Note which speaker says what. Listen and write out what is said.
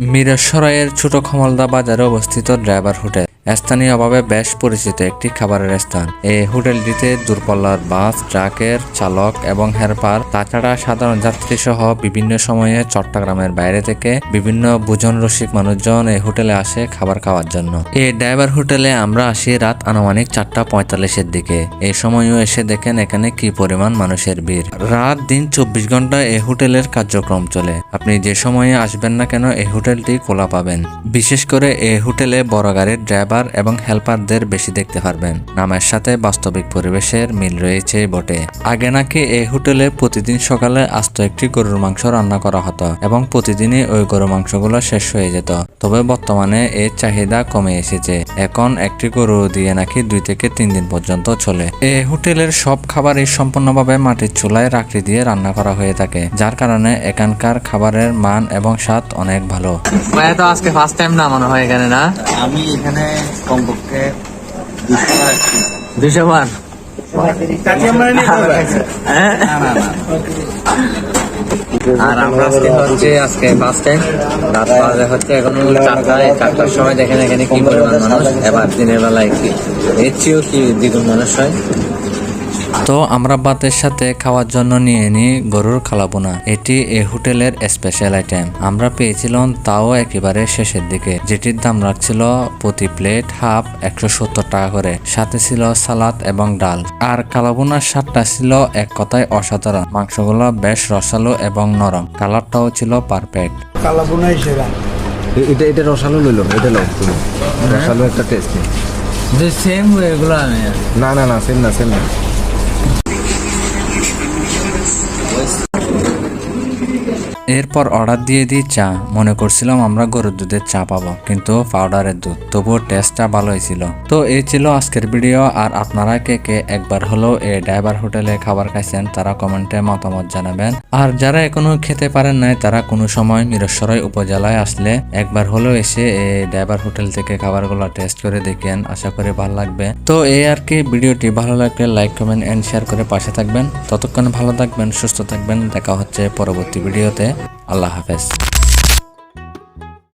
Speaker 1: মিরসরাইয়ের ছোট খমলদা বাজারে অবস্থিত ড্রাইভার হোটেল। স্থানীয়ভাবে বেশ পরিচিত একটি খাবারের স্থান। এই হোটেলটিতে দূরপাল্লার বাস, ট্রাকের চালক এবং হেরপার তাছাড়া সাধারণ যাত্রী সহ বিভিন্ন সময়ে চট্টগ্রামের বাইরে থেকে বিভিন্ন ভোজন রসিক মানুষজন এই হোটেলে আসে খাবার খাওয়ার জন্য। এই ড্রাইভার হোটেলে আমরা আসি রাত আনুমানিক চারটা পঁয়তাল্লিশের দিকে। এই সময়ও এসে দেখেন এখানে কি পরিমাণ মানুষের ভিড়। রাত দিন চব্বিশ ঘণ্টা এই হোটেলের কার্যক্রম চলে। আপনি যে সময়ে আসবেন না কেন এই হোটেলটি খোলা পাবেন। বিশেষ করে এই হোটেলে বড় গাড়ির ড্রাইভার এবং হেল্পারদের বেশি দেখতে পারবেন। নামের সাথে বাস্তবিক পরিবেশের মিল রয়েছে বটে। আগে নাকি এই হোটেলে প্রতিদিন সকালে আস্ত একটি গরুর মাংস রান্না করা হতো এবং প্রতিদিনই ওই গরুর মাংসগুলো শেষ হয়ে যেত। তবে বর্তমানে এর চাহিদা কমে এসেছে। এখন একটি গরু দিয়ে নাকি দুই থেকে তিন দিন পর্যন্ত চলে। এই হোটেলের সব খাবারই সম্পূর্ণভাবে মাটির চুলায় রাখড়ি দিয়ে রান্না করা হয়ে থাকে যার কারণে এখানকার খাবারের মান এবং স্বাদ অনেক ভালো।
Speaker 2: তো আজকে ফার্স্ট টাইম না মনে হয় এখানে না?
Speaker 3: আমি এখানে কমপক্ষে দুশো বার।
Speaker 2: হ্যাঁ? আর আমরা আজকে হচ্ছে আজকে ফার্স্ট টাইম রাত বাজে হচ্ছে এখন চারটায় চারটার সময় দেখেন এখানে কি পরিমাণ মানুষ। এবার দিনের বেলায় কি এর চেয়েও কি দ্বিগুণ মানুষ হয়?
Speaker 1: তো আমরা ভাতের সাথে খাওয়ার জন্য নিয়ে নিই গরুর খালাবোনা। এটি এ হোটেলের স্পেশাল আইটেম আমরা পেয়েছিলাম তাও একেবারে শেষের দিকে। যেটির দাম রাখছিল প্রতি প্লেট হাফ একশো সত্তর টাকা করে। সাথে ছিল সালাদ এবং ডাল। আর কালাবোনার স্বাদটা ছিল এক কথায় অসাধারণ। মাংসগুলো বেশ রসালো এবং নরম। কালারটাও ছিল পারফেক্ট
Speaker 4: কালাবোনাই সেরা।
Speaker 3: এটা এটা রসালো লইল এটা লও তুমি। রসালো একটা টেস্ট
Speaker 2: যে সেম এগুলো আমি
Speaker 3: না না না সেম না সেম না।
Speaker 1: was এরপর অর্ডার দিয়ে দিই চা। মনে করছিলাম আমরা গরুর দুধের চা পাবো, কিন্তু পাউডারের দুধ, তবুও টেস্টটা ভালো হয়েছিল তো এই ছিল আজকের ভিডিও আর আপনারা কে কে একবার হলেও এই ড্রাইভার হোটেলে খাবার খাইছেন, তারা কমেন্টে মতামত জানাবেন। আর যারা এখনও খেতে পারেন নাই, তারা কোনো সময় মিরসরাই উপজেলায় আসলে একবার হলেও এসে এই ড্রাইভার হোটেল থেকে খাবারগুলো টেস্ট করে দেখেন, আশা করি ভালো লাগবে। তো এই আর কি, ভিডিওটি ভালো লাগলে লাইক কমেন্ট এন্ড শেয়ার করে পাশে থাকবেন। ততক্ষণ ভালো থাকবেন, সুস্থ থাকবেন, দেখা হচ্ছে পরবর্তী ভিডিওতে আল্লাহ হাফেজ।